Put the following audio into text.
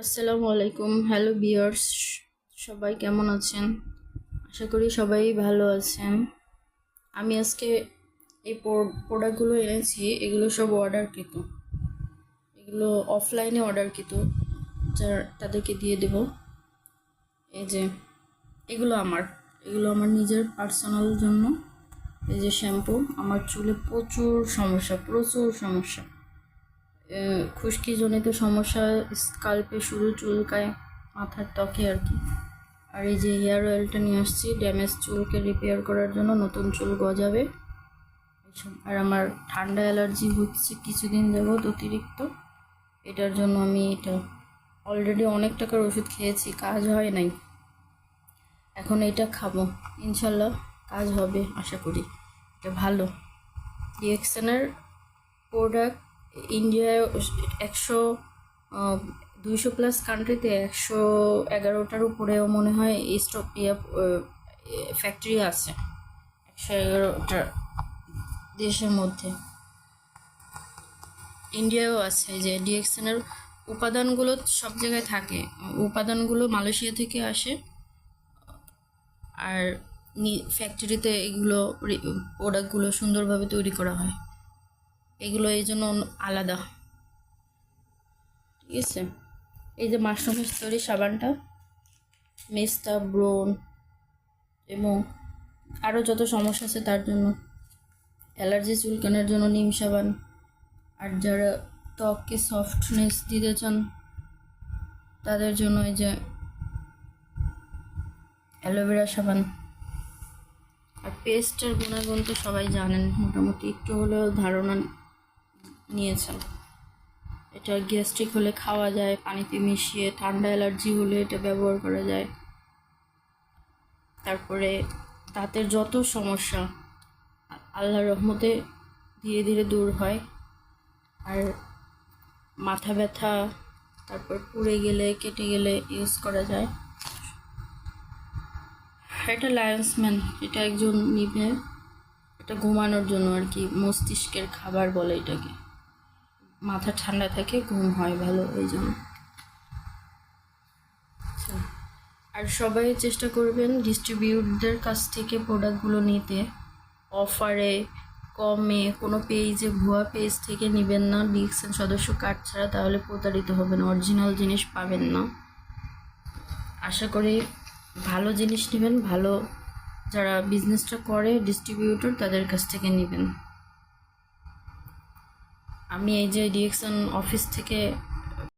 আসসালামু আলাইকুম। হ্যালো বিয়ার্স সবাই কেমন আছেন? আশা করি সবাই ভালো আছেন। আমি আজকে এই প্রোডাক্টগুলো এনেছি। এগুলো সব অর্ডারকৃত এগুলো অফলাইনে অর্ডারকৃত যার, তাদেরকে দিয়ে দেব। এই যে, এগুলো আমার। এগুলো আমার নিজের পার্সোনাল জন্য। এই যে শ্যাম্পু আমার চুলে প্রচুর সমস্যা প্রচুর সমস্যা। খুশকিজনিত সমস্যা, স্কাল্পে শুরু চুলকায়, মাথার ত্বকে আর কি। আর এই যে হেয়ার অয়েলটা নিয়ে আসছি, ড্যামেজ চুলকে রিপেয়ার করার জন্য নতুন চুল গজাবে। আর আমার ঠান্ডা অ্যালার্জি হচ্ছে কিছুদিন যাবৎ অতিরিক্ত। এটার জন্য আমি এটা অলরেডি অনেক টাকার ওষুধ খেয়েছি, কাজ হয় নাই। এখন এটা খাব, ইনশাল্লাহ কাজ হবে, আশা করি। এটা ভালো। ডিএক্সএনের প্রোডাক্ট ইন্ডিয়ায় একশো দুইশো প্লাস কান্ট্রিতে একশো এগারোটার উপরেও মনে হয় স্টক ইয়ে ফ্যাক্টরি আছে। একশো এগারোটা দেশের মধ্যে। ইন্ডিয়াও আছে যে ডিএক্সএনের উপাদানগুলো সব জায়গায় থাকে। উপাদানগুলো মালয়েশিয়া থেকে আসে। আর ফ্যাক্টরিতে এগুলো প্রোডাক্টগুলো সুন্দরভাবে তৈরি করা হয়। এগুলো এই জন্য আলাদা। ঠিক আছে? এই যে মাশরুমের তৈরি সাবানটা, মেস্তা ব্রোন এবং আরও যত সমস্যা আছে তার জন্য। অ্যালার্জি চুলকানোর জন্য নিম সাবান। আর যারা ত্বককে সফটনেস দিতে চান, তাদের জন্য এই যে অ্যালোভেরা সাবান। আর পেস্টের গুণাগুণ তো সবাই জানেন, মোটামুটি একটু হলেও ধারণা নিয়েছেন। এটা গ্যাস্ট্রিক হলে খাওয়া যায়, পানিতে মিশিয়ে, ঠান্ডা অ্যালার্জি হলে এটা ব্যবহার করা যায়। তারপরে দাঁতের যত সমস্যা, আল্লাহর রহমতে ধীরে ধীরে দূর হয়। আর মাথা ব্যথা, তারপর পুড়ে গেলে, কেটে গেলে ইউজ করা যায়। এটা লায়ন্সম্যান এটা একজন নিবে এটা ঘুমানোর জন্য আর কি, মস্তিষ্কের খাবার বলে এটাকে। মাথা ঠান্ডা থাকে, ঘুম হয় ভালো, ওই জন্য। আচ্ছা। আর সবাই চেষ্টা করবেন ডিস্ট্রিবিউটদের কাছ থেকে প্রোডাক্টগুলো নিতে। অফারে কমে, কোনো পেজে ভুয়া পেজ থেকে নেবেন না। ডিএক্সএন সদস্য কার্ড ছাড়া তাহলে প্রতারিত হবেন অরিজিনাল জিনিস পাবেন না। আশা করি ভালো জিনিস নেবেন, ভালো যারা বিজনেসটা করে ডিস্ট্রিবিউটর তাদের কাছ থেকে নেবেন। আমি এই যে ডিএকশন অফিস থেকে